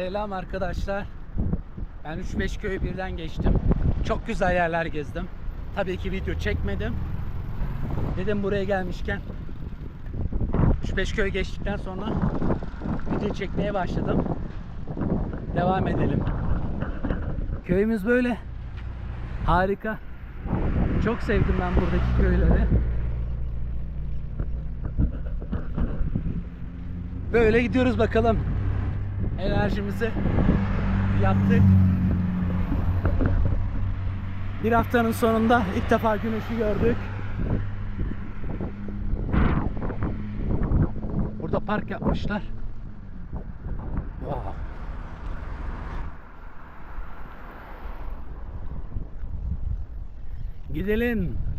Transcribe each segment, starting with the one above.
Selam arkadaşlar. Ben 3-5 köyü birden geçtim. Çok güzel yerler gezdim. Tabii ki video çekmedim. Dedim buraya gelmişken 3-5 köy geçtikten sonra video çekmeye başladım. Devam edelim. Köyümüz böyle. Harika. Çok sevdim ben buradaki köyleri. Böyle gidiyoruz bakalım. Enerjimizi yaptık. Bir haftanın sonunda ilk defa güneşi gördük. Burada park yapmışlar. Wow. Gidelim.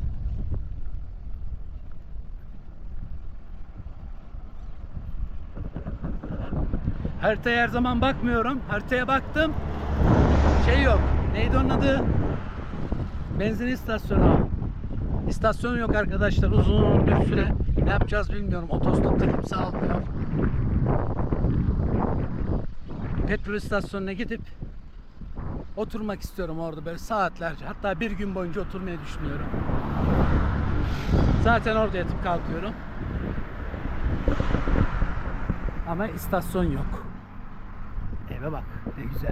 Haritaya her zaman bakmıyorum. Haritaya baktım. Şey yok. Neydi onun adı? Benzin istasyonu. İstasyon yok arkadaşlar. Uzun bir süre ne yapacağız bilmiyorum. Otostopta kimse almıyor. Petrol istasyonuna gidip oturmak istiyorum orada böyle saatlerce. Hatta bir gün boyunca oturmayı düşünüyorum. Zaten orada yatıp kalkıyorum. Ama istasyon yok. Eve bak ne güzel.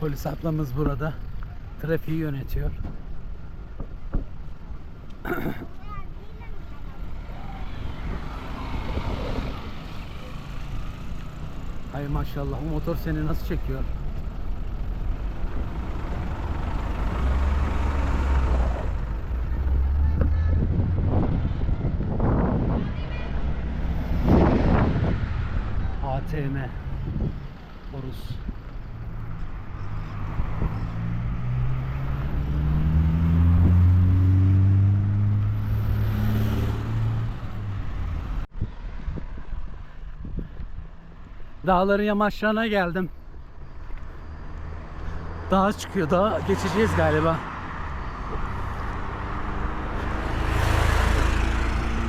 Polis ablamız burada. Trafiği yönetiyor. maşallah o motor seni nasıl çekiyor? Dağların yamaçlarına geldim. Dağa çıkıyor. Dağa geçeceğiz galiba.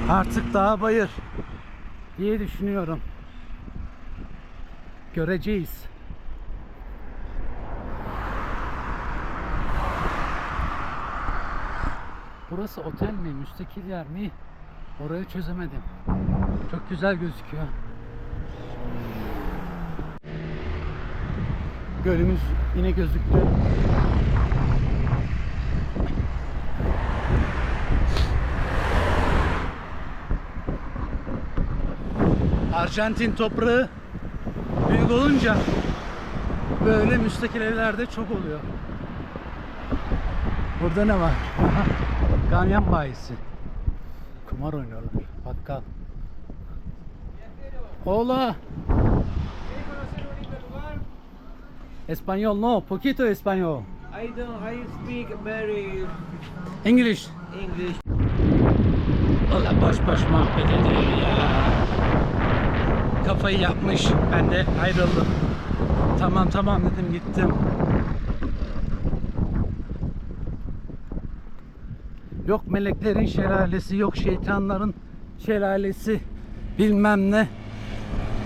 Artık dağ bayır diye düşünüyorum. Göreceğiz. Burası otel mi, müstakil yer mi? Orayı çözemedim. Çok güzel gözüküyor. Gölümüz yine gözüktü. Arjantin toprağı büyük olunca böyle müstakil evlerde çok oluyor. Burada ne var? Ganyan bayisi. Kumar oynuyorlar. Bakkal. Hola. Español no, poquito español. I don't. I speak very English. English. Valla boş boş muhabbet ediyor ya. Kafayı yapmış. Ben de ayrıldım. Tamam tamam dedim gittim. Yok meleklerin şelalesi, yok şeytanların şelalesi bilmem ne.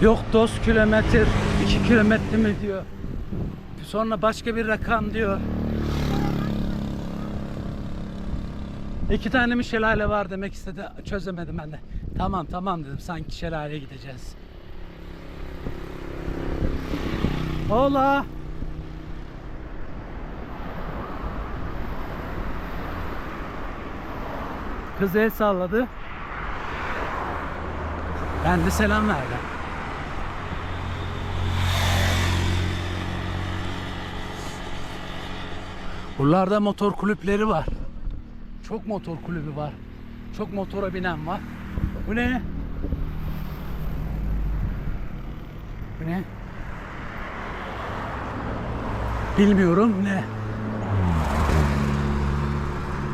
Yok dost kilometre, iki kilometre mi diyor. Sonra başka bir rakam diyor. İki tane mi şelale var demek istedi. Çözemedim ben de. Tamam tamam dedim. Sanki şelaleye gideceğiz. Hola. Kız el salladı. Ben de selam verdim. Buralarda motor kulüpleri var. Çok motor kulübü var. Çok motora binen var. Bu ne? Bu ne? Bilmiyorum ne.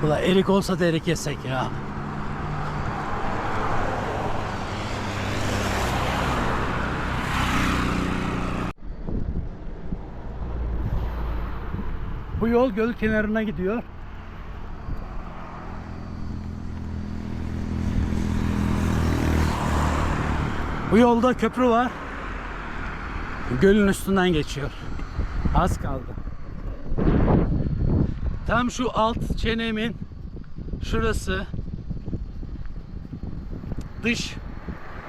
Ula erik olsa da erik yesek ya. Bu yol göl kenarına gidiyor. Bu yolda köprü var. Gölün üstünden geçiyor. Az kaldı. Tam şu alt çenemin şurası dış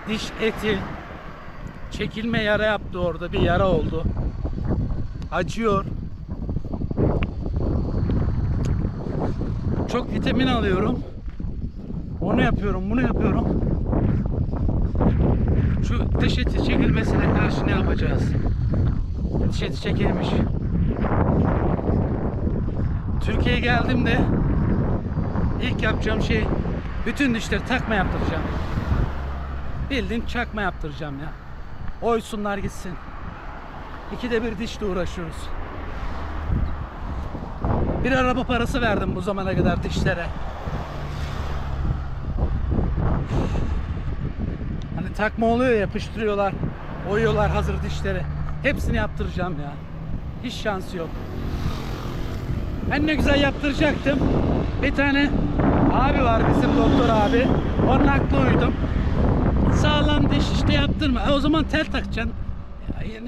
diş eti çekilme yara yaptı orada bir yara oldu. Acıyor. Çok vitamin alıyorum. Onu yapıyorum, bunu yapıyorum. Şu diş eti çekilmesine karşı ne yapacağız? Diş eti çekilmiş. Türkiye'ye geldiğimde ilk yapacağım şey bütün dişleri takma yaptıracağım. Bildiğin çakma yaptıracağım ya. Oysunlar gitsin. İkide bir dişle uğraşıyoruz. Bir araba parası verdim bu zamana kadar dişlere. Hani takma oluyor ya, yapıştırıyorlar, oyuyorlar hazır dişleri. Hepsini yaptıracağım ya. Hiç şansı yok. Ben ne güzel yaptıracaktım. Bir tane abi var bizim doktor abi. Onun aklı uydum. Sağlam diş işte yaptırma. E o zaman tel takacaksın.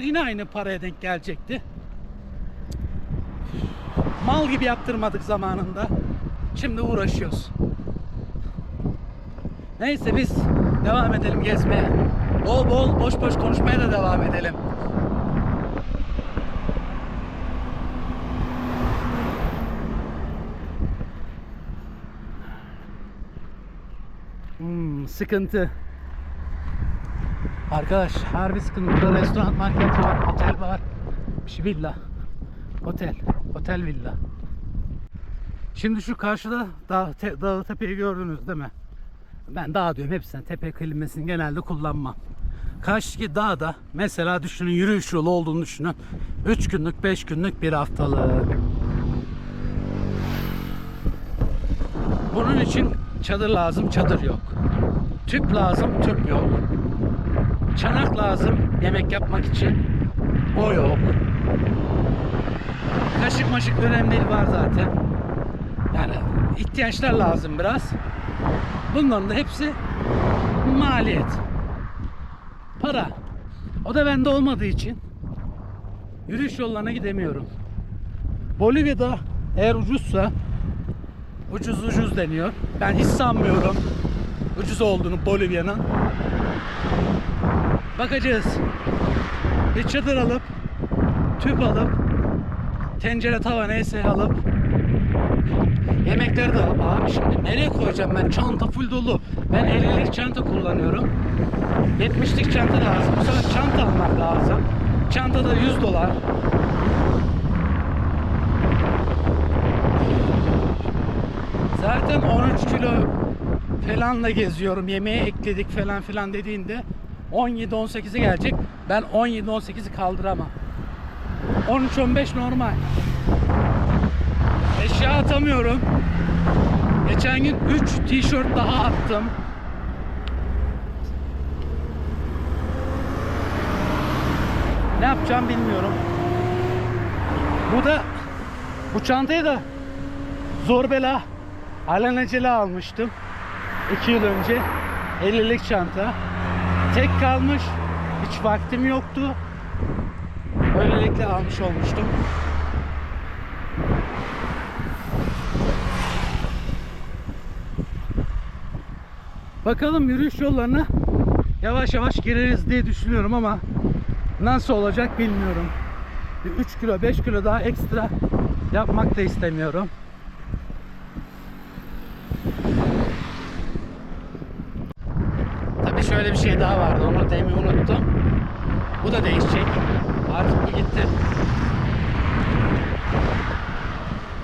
Yine aynı paraya denk gelecekti. Mal gibi yaptırmadık zamanında. Şimdi uğraşıyoruz. Neyse biz devam edelim gezmeye. Bol bol boş boş konuşmaya da devam edelim. Hmm, sıkıntı. Arkadaş harbi sıkıntı. Burada restoran, market var, otel var. Bir şey villa. Otel. Otel villa. Şimdi şu karşıda dağ, te, dağı tepeyi gördünüz değil mi? Ben dağ diyorum hepsine tepe kelimesini genelde kullanmam. Karşıdaki dağda mesela düşünün yürüyüş yolu olduğunu düşünün. 3 günlük 5 günlük bir haftalık. Bunun için çadır lazım çadır yok. Tüp lazım tüp yok. Çanak lazım yemek yapmak için. O yok. Kaşık maşık önemli var zaten. Yani ihtiyaçlar lazım biraz. Bunların da hepsi maliyet. Para. O da bende olmadığı için yürüyüş yollarına gidemiyorum. Bolivya'da eğer ucuzsa ucuz ucuz deniyor. Ben hiç sanmıyorum ucuz olduğunu Bolivya'nın. Bakacağız. Bir çadır alıp tüp alıp tencere tava neyse alıp yemekleri de alıp abi şimdi nereye koyacağım ben? Çanta full dolu. Ben 50'lik çanta kullanıyorum. 70'lik çanta lazım. Bu sefer çanta almak lazım. Çanta da 100 dolar. Zaten 13 kilo falanla geziyorum. Yemeğe ekledik falan filan dediğinde 17-18'e gelecek. Ben 17-18'i kaldıramam 13-15 normal Eşya atamıyorum. Geçen gün 3 tişört daha attım. Ne yapacağım bilmiyorum. Bu da bu çantayı da zor bela alelacele almıştım. 2 yıl önce 50'lik çanta. Tek kalmış. Hiç vaktim yoktu. Böylelikle almış olmuştum. Bakalım yürüyüş yollarına yavaş yavaş gireriz diye düşünüyorum ama nasıl olacak bilmiyorum. Bir 3 kilo 5 kilo daha ekstra yapmak da istemiyorum. Tabii şöyle bir şey daha vardı. Onu demin unuttum. Bu da değişecek. Artık gitti.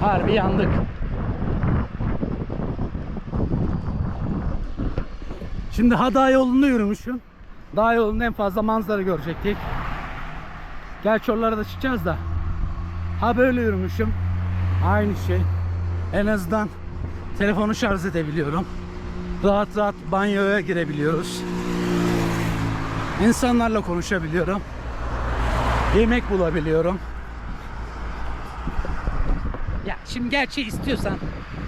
Harbi yandık. Şimdi ha dağ yolunda yürümüşüm. Dağ yolunda en fazla manzara görecektik. Gerçi oralara da çıkacağız da. Ha böyle yürümüşüm. Aynı şey. En azından telefonu şarj edebiliyorum. Rahat rahat banyoya girebiliyoruz. İnsanlarla konuşabiliyorum. Yemek bulabiliyorum. Ya şimdi gerçi istiyorsan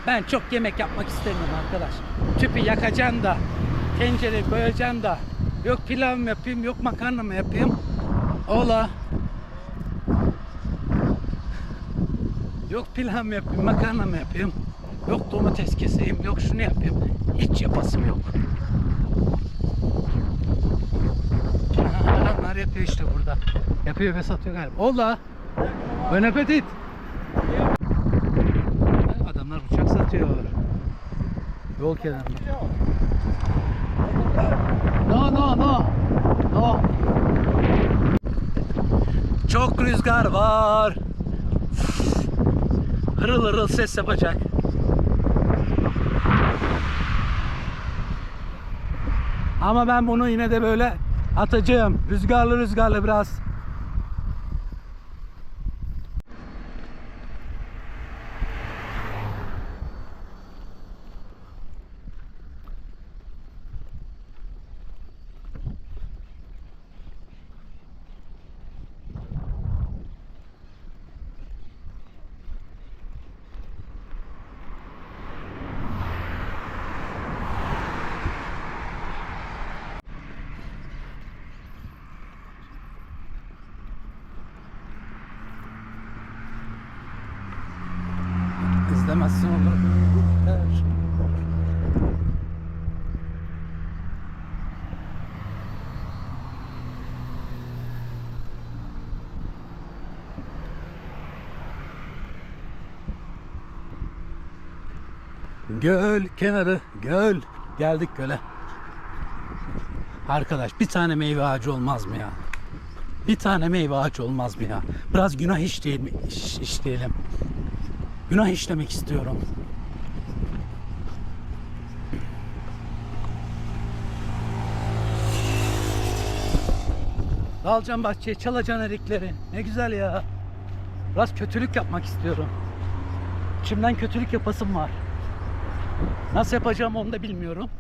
ben çok yemek yapmak istemiyorum arkadaş. Tüpü yakacaksın da, tencereyi koyacaksın da, yok pilav mı yapayım, yok makarna mı yapayım. Ola. Yok pilav mı yapayım, makarna mı yapayım. Yok domates keseyim, yok şunu yapayım. Hiç yapasım yok. Adamlar yapıyor işte burada. Yapıyor ve satıyor galiba. Ola. Bon appetit. Adamlar uçak satıyor. Yol kenarında. No no no. No. Çok rüzgar var. Hırıl hırıl ses yapacak. Ama ben bunu yine de böyle atacağım. Rüzgarlı rüzgarlı biraz. İzlemezsin olur. Göl kenarı göl. Geldik göle. Arkadaş bir tane meyve ağacı olmaz mı ya? Bir tane meyve ağacı olmaz mı ya? Biraz günah işleyelim. iş- işleyelim. Günah işlemek istiyorum. Dalacağım bahçeye, çalacağım erikleri. Ne güzel ya. Biraz kötülük yapmak istiyorum. İçimden kötülük yapasım var. Nasıl yapacağım onu da bilmiyorum.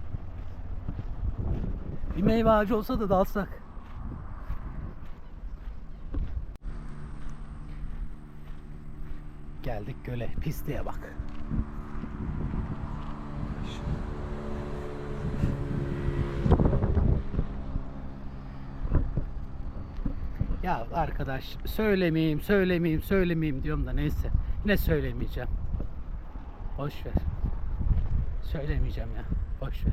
Bir meyve ağacı olsa da dalsak. Geldik göle. Pisliğe bak. Ya arkadaş söylemeyeyim, söylemeyeyim, söylemeyeyim diyorum da neyse. Yine söylemeyeceğim. Boş ver. Söylemeyeceğim ya. Boş ver.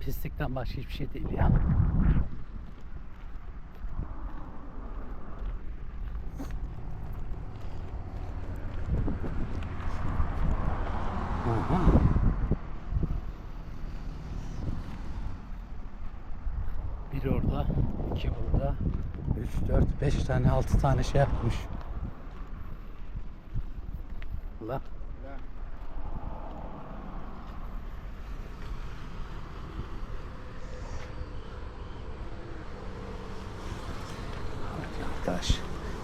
Pislikten başka hiçbir şey değil ya. Bir orada, iki burada, üç, dört, beş tane, altı tane şey yapmış. Allah. Arkadaş,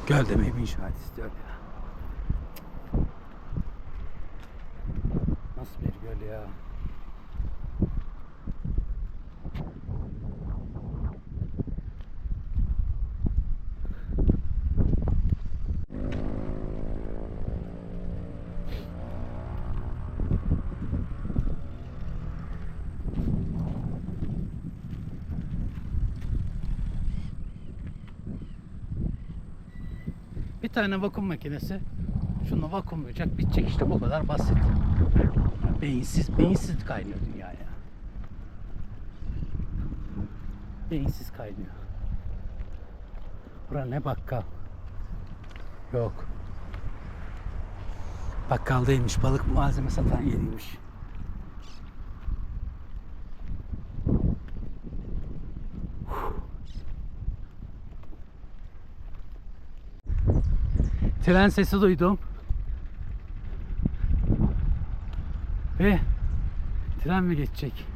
göl demeyi bir inşaat istiyor ya. Nasıl bir göl ya? Tane vakum makinesi şunu vakumlayacak bitecek işte bu kadar basit. Beyinsiz, beyinsiz kaynıyor dünya ya. Beyinsiz kaynıyor. Bura ne bakkal? Yok. Bakkal değilmiş, balık malzeme satan yeriymiş. Tren sesi duydum. Ve tren mi geçecek?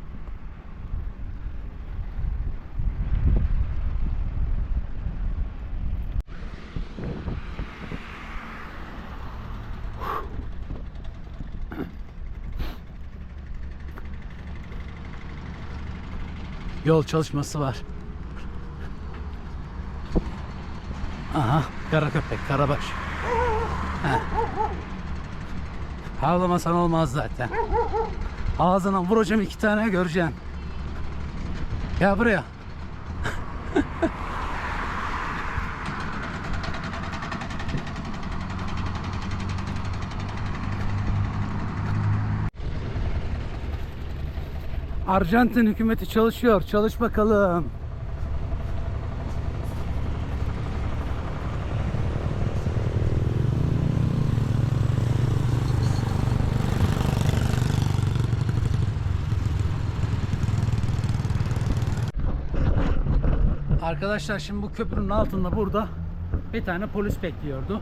Yol çalışması var. Aha kara köpek karabaş. Heh. Havlamasan olmaz zaten. Ağzına vuracağım iki tane göreceksin. Gel buraya. Arjantin hükümeti çalışıyor. Çalış bakalım. Arkadaşlar şimdi bu köprünün altında burada bir tane polis bekliyordu.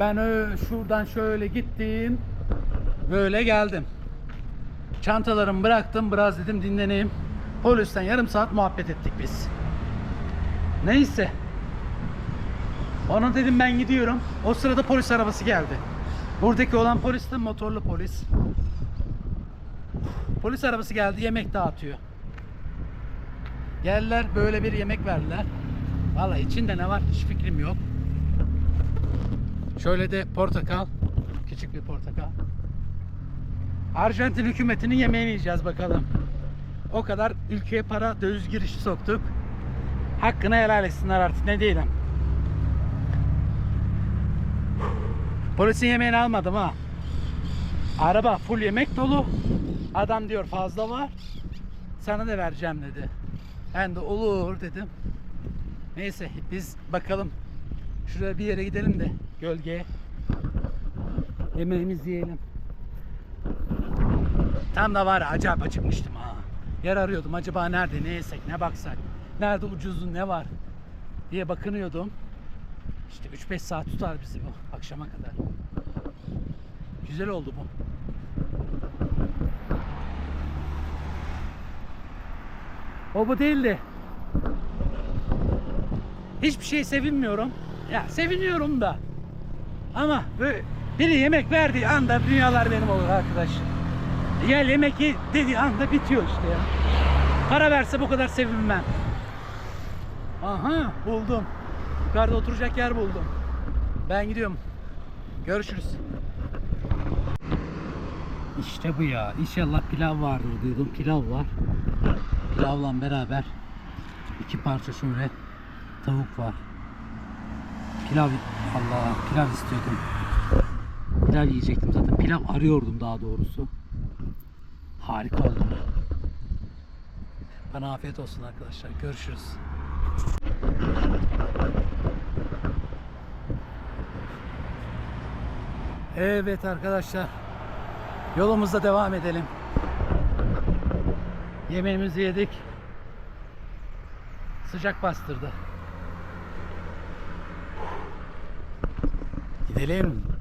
Ben şuradan şöyle gittim. Böyle geldim. Çantalarımı bıraktım. Biraz dedim dinleneyim. Polisten yarım saat muhabbet ettik biz. Neyse. Ona dedim ben gidiyorum. O sırada polis arabası geldi. Buradaki olan polis de motorlu polis. Polis arabası geldi yemek dağıtıyor. Geldiler böyle bir yemek verdiler. Vallahi içinde ne var hiç fikrim yok. Şöyle de portakal. Küçük bir portakal. Arjantin hükümetinin yemeğini yiyeceğiz bakalım. O kadar ülkeye para döviz girişi soktuk. Hakkını helal etsinler artık ne diyelim. Polisin yemeğini almadım ha. Araba full yemek dolu. Adam diyor fazla var. Sana da vereceğim dedi. Ben de olur dedim. Neyse biz bakalım. Şuraya bir yere gidelim de gölgeye. Yemeğimizi yiyelim. Tam da var acayip acıkmıştım ha. Yer arıyordum acaba nerede ne yesek ne baksak. Nerede ucuzun ne var diye bakınıyordum. İşte 3-5 saat tutar bizi bu akşama kadar. Güzel oldu bu. O bu değildi. Hiçbir şey sevinmiyorum. Ya seviniyorum da. Ama böyle biri yemek verdiği anda dünyalar benim olur arkadaş. Gel yemek ye dediği anda bitiyor işte ya. Para verse bu kadar sevinmem. Aha buldum. Yukarıda oturacak yer buldum. Ben gidiyorum. Görüşürüz. İşte bu ya. İnşallah pilav vardır diyordum. Pilav var. Pilavla beraber iki parça şöyle tavuk var. Pilav Allah pilav istiyordum. Pilav yiyecektim zaten. Pilav arıyordum daha doğrusu. Harika oldu. Bana afiyet olsun arkadaşlar. Görüşürüz. Evet arkadaşlar. Yolumuza devam edelim. Yemeğimizi yedik. Sıcak bastırdı. Gidelim.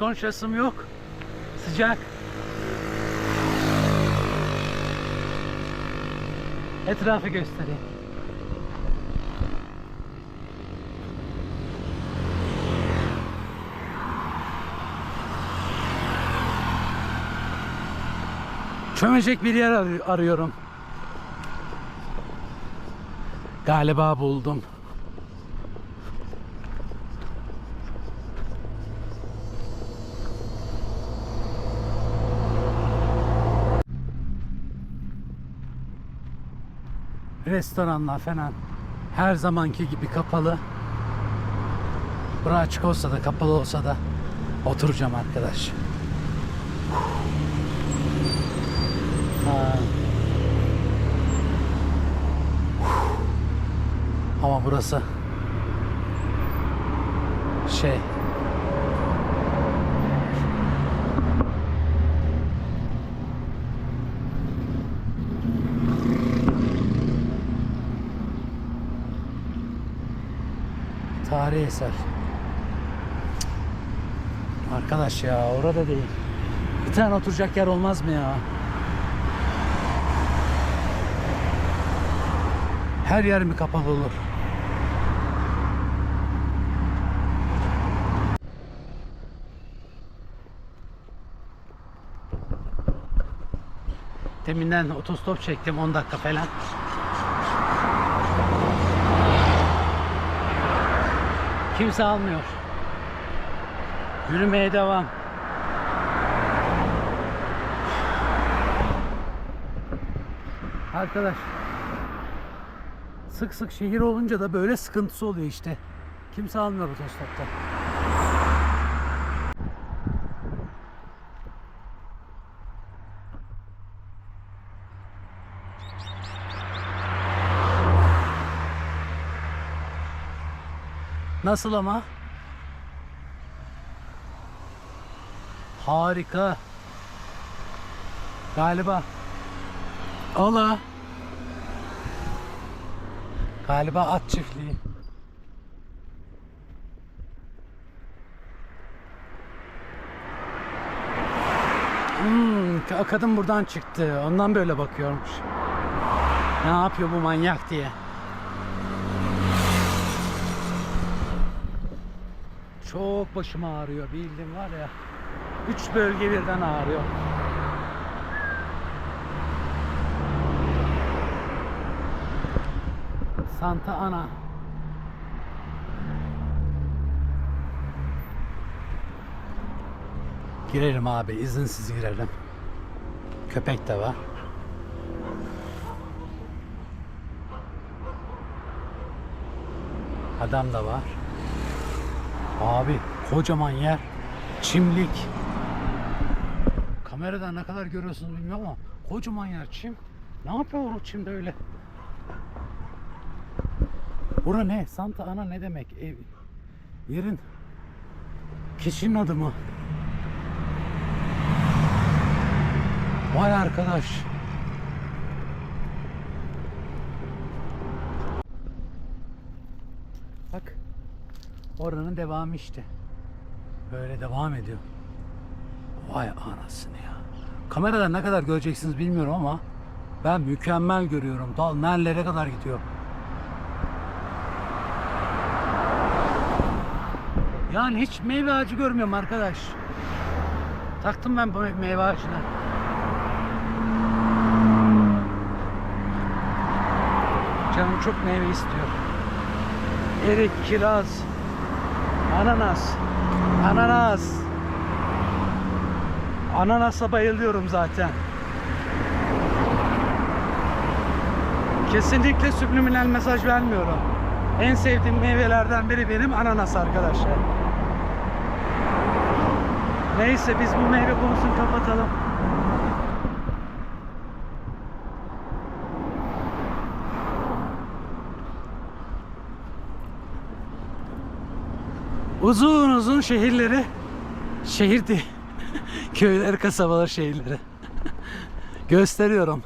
konuşasım yok. Sıcak. Etrafı göstereyim. Çömecek bir yer arıyorum. Galiba buldum. Restoranlar falan her zamanki gibi kapalı. Bura açık olsa da kapalı olsa da oturacağım arkadaş. Ha. Ama burası şey tarihi eser. Arkadaş ya orada değil. Bir tane oturacak yer olmaz mı ya? Her yer mi kapalı olur? Deminden otostop çektim 10 dakika falan. Kimse almıyor. Yürümeye devam. Arkadaş sık sık şehir olunca da böyle sıkıntısı oluyor işte. Kimse almıyor otostopta. Nasıl ama? Harika. Galiba. Ola. Galiba at çiftliği. Hmm, kadın buradan çıktı. Ondan böyle bakıyormuş. Ne yapıyor bu manyak diye. Çok başım ağrıyor bildim var ya. Üç bölge birden ağrıyor. Santa Ana. Girelim abi izinsiz girelim. Köpek de var. Adam da var. Abi kocaman yer. Çimlik. Kameradan ne kadar görüyorsunuz bilmiyorum ama kocaman yer çim. Ne yapıyor o çimde öyle? Bura ne? Santa Ana ne demek? Ev, yerin kişinin adı mı? Vay arkadaş. Bak. Oranın devamı işte. Böyle devam ediyor. Vay anasını ya. Kameradan ne kadar göreceksiniz bilmiyorum ama ben mükemmel görüyorum. Dal nerelere kadar gidiyor. Yani hiç meyve ağacı görmüyorum arkadaş. Taktım ben bu meyve ağacına. Canım çok meyve istiyor. Erik, kiraz, ananas, ananas. Ananasa bayılıyorum zaten. Kesinlikle subliminal mesaj vermiyorum. En sevdiğim meyvelerden biri benim ananas arkadaşlar. Neyse biz bu meyve konusunu kapatalım. Uzun uzun şehirleri şehir değil köyler kasabalar şehirleri gösteriyorum.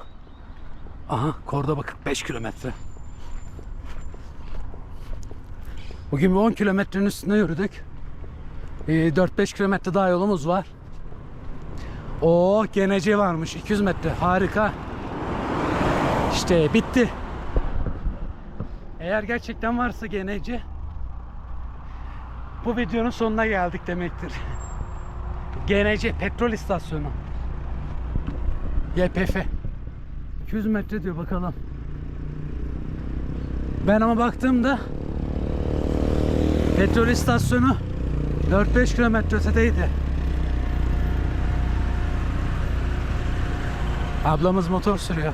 Aha Kordoba 45 kilometre. Bugün bir 10 kilometrenin üstünde yürüdük. Ee, 4-5 kilometre daha yolumuz var. O genece varmış 200 metre harika. İşte bitti. Eğer gerçekten varsa genece bu videonun sonuna geldik demektir. GNC petrol istasyonu. YPF. 200 metre diyor bakalım. Ben ama baktığımda petrol istasyonu 4-5 kilometre ötedeydi. Ablamız motor sürüyor.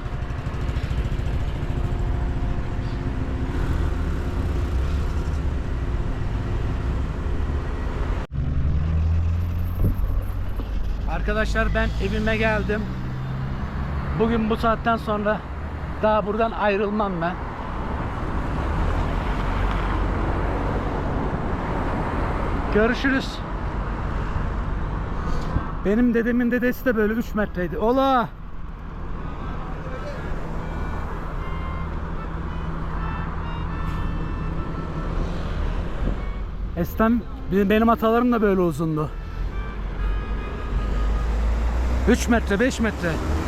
Arkadaşlar ben evime geldim. Bugün bu saatten sonra daha buradan ayrılmam ben. Görüşürüz. Benim dedemin dedesi de böyle 3 metreydi. Ola! Eskiden benim atalarım da böyle uzundu. 3 metre 5 metre.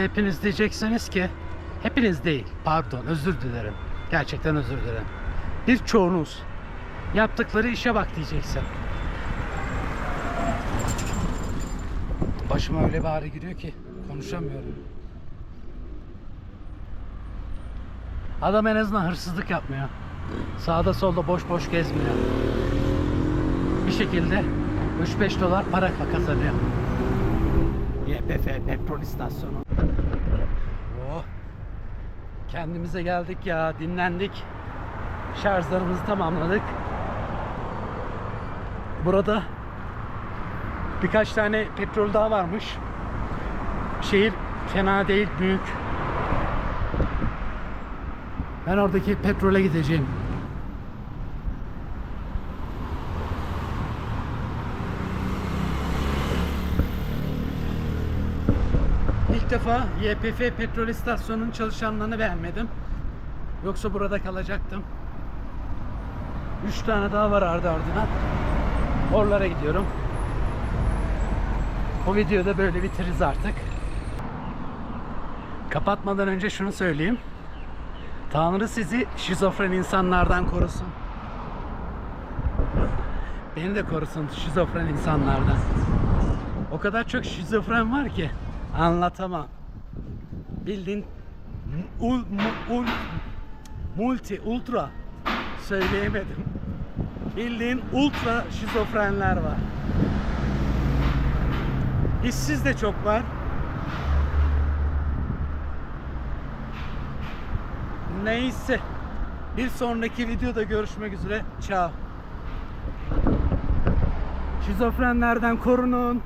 Şimdi hepiniz diyeceksiniz ki hepiniz değil pardon özür dilerim. Gerçekten özür dilerim. Birçoğunuz yaptıkları işe bak diyeceksin. Başıma öyle bir ağrı giriyor ki konuşamıyorum. Adam en azından hırsızlık yapmıyor. Sağda solda boş boş gezmiyor. Bir şekilde 3-5 dolar para kazanıyor. YPF petrol istasyonu. Oh. Kendimize geldik ya, dinlendik. Şarjlarımızı tamamladık. Burada birkaç tane petrol daha varmış. Şehir fena değil, büyük. Ben oradaki petrole gideceğim. Defa YPF petrol istasyonunun çalışanlarını beğenmedim. Yoksa burada kalacaktım. 3 tane daha var ardı ardına. Oralara gidiyorum. Bu videoda böyle bitiririz artık. Kapatmadan önce şunu söyleyeyim. Tanrı sizi şizofren insanlardan korusun. Beni de korusun şizofren insanlardan. O kadar çok şizofren var ki anlatamam. Bildiğin ul, ul, multi, ultra söyleyemedim. Bildiğin ultra şizofrenler var. İşsiz de çok var. Neyse. Bir sonraki videoda görüşmek üzere. Ciao. Şizofrenlerden korunun.